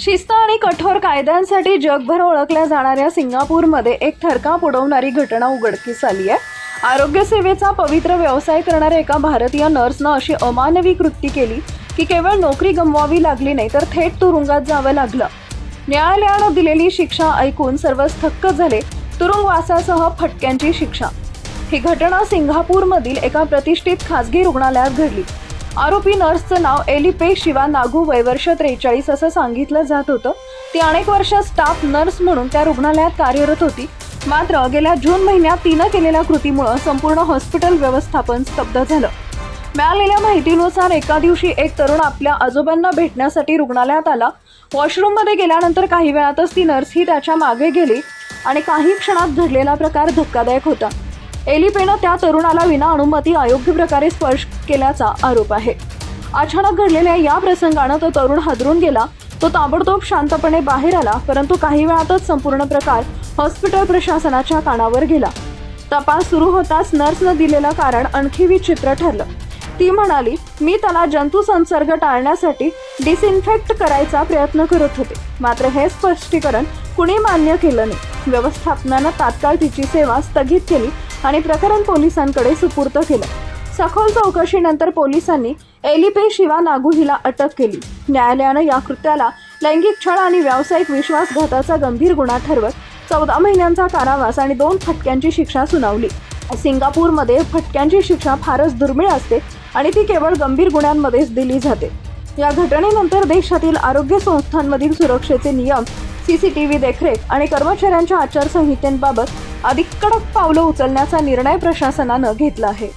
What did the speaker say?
शिस्त आणि कठोर कायद्यांसाठी जगभर ओळखल्या जाणाऱ्या सिंगापूरमध्ये एक थरकाप उडवणारी घटना उघडकीस आली आहे. आरोग्यसेवेचा पवित्र व्यवसाय करणाऱ्या एका भारतीय नर्सनं अशी अमानवी कृती केली की केवळ नोकरी गमवावी लागली नाही तर थेट तुरुंगात जावं लागलं. न्यायालयानं दिलेली शिक्षा ऐकून सर्वच थक्क झाले तुरुंगवासासह फटक्यांची शिक्षा. ही घटना सिंगापूरमधील एका प्रतिष्ठित खासगी रुग्णालयात घडली. आरोपी नर्सचं नाव एलिपे शिवा नागू वयवर्ष त्रेचाळीस असं सांगितलं जात होतं. ती अनेक वर्ष स्टाफ नर्स म्हणून त्या रुग्णालयात कार्यरत होती. मात्र गेल्या जून महिन्यात तिनं केलेल्या कृतीमुळं संपूर्ण हॉस्पिटल व्यवस्थापन स्तब्ध झालं. मिळालेल्या माहितीनुसार एका दिवशी एक तरुण आपल्या आजोबांना भेटण्यासाठी रुग्णालयात आला. वॉशरूममध्ये गेल्यानंतर काही वेळातच ती नर्स ही त्याच्यामागे गेली आणि काही क्षणात घडलेला प्रकार धक्कादायक होता. एलिपेनं त्या तरुणाला विना अनुमती अयोग्य प्रकारे स्पर्श केल्याचा आरोप आहे. अचानक घडलेल्या या प्रसंगानं तो तरुण हादरून गेला. तो ताबडतोब शांतपणे बाहेर आला परंतु काही वेळातच संपूर्ण प्रकार हॉस्पिटल प्रशासनाच्या कानावर गेला. तपास सुरू होताच नर्सनं दिलेलं कारण आणखी विचित्र ठरलं. ती म्हणाली मी त्याला जंतू संसर्ग टाळण्यासाठी डिसइन्फेक्ट करायचा प्रयत्न करत होते. मात्र हे स्पष्टीकरण कुणी मान्य केलं नाही. व्यवस्थापनानं तात्काळ तिची सेवा स्थगित केली आणि प्रकरण पोलिसांकडे सुपूर्त केलं. सखोल चौकशीनंतर पोलिसांनी एलिपे शिवा नागू हिला अटक केली. न्यायालयानं या कृत्याला लैंगिक छळ आणि व्यावसायिक विश्वासघाताचा गंभीर गुन्हा ठरवत चौदा महिन्यांचा कारावास आणि दोन फटक्यांची शिक्षा सुनावली. सिंगापूरमध्ये फटक्यांची शिक्षा फारच दुर्मिळ असते आणि ती केवळ गंभीर गुन्ह्यांमध्येच दिली जाते. या घटनेनंतर देशातील आरोग्य संस्थांमधील सुरक्षेचे नियम सीसीटीव्ही देखरेख आणि कर्मचाऱ्यांच्या आचारसंहितेबाबत अधिक कडक पावलं उचलण्याचा निर्णय प्रशासनानं घेतला आहे.